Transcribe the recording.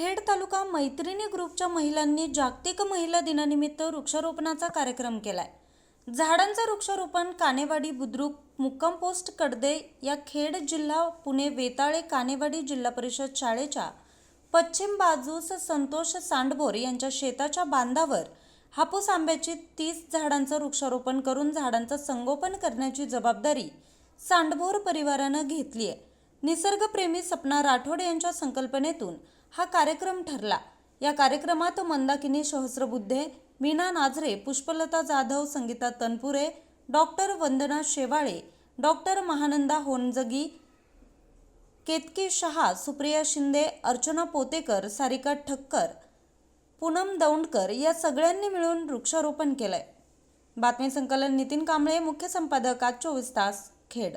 खेड तालुका मैत्रिणी ग्रुपच्या महिलांनी जागतिक महिला दिनानिमित्त वृक्षारोपणाचा कार्यक्रम केलाय. झाडांचं वृक्षारोपण कानेवाडी बुद्रुक मुक्काम पोस्ट कडदे या खेड जिल्हा पुणे वेताळे कानेवाडी जिल्हा परिषद शाळेच्या पश्चिम बाजूस संतोष सांडभोर यांच्या शेताच्या बांधावर हापूस आंब्याची तीस झाडांचं वृक्षारोपण करून झाडांचं संगोपन करण्याची जबाबदारी सांडभोर परिवारानं घेतली आहे निसर्गप्रेमी सपना राठोड यांच्या संकल्पनेतून हा कार्यक्रम ठरला. या कार्यक्रमात मंदाकिनी सहस्रबुद्धे मीना नाझरे पुष्पलता जाधव संगीता तनपुरे डॉक्टर वंदना शेवाळे डॉक्टर महानंदा होनजगी केतकी शहा सुप्रिया शिंदे अर्चना पोतेकर सारिका ठक्कर पूनम दौंडकर या सगळ्यांनी मिळून वृक्षारोपण केलंय. बातमी संकलन नितीन कांबळे मुख्य संपादक आज चोवीस तास खेड.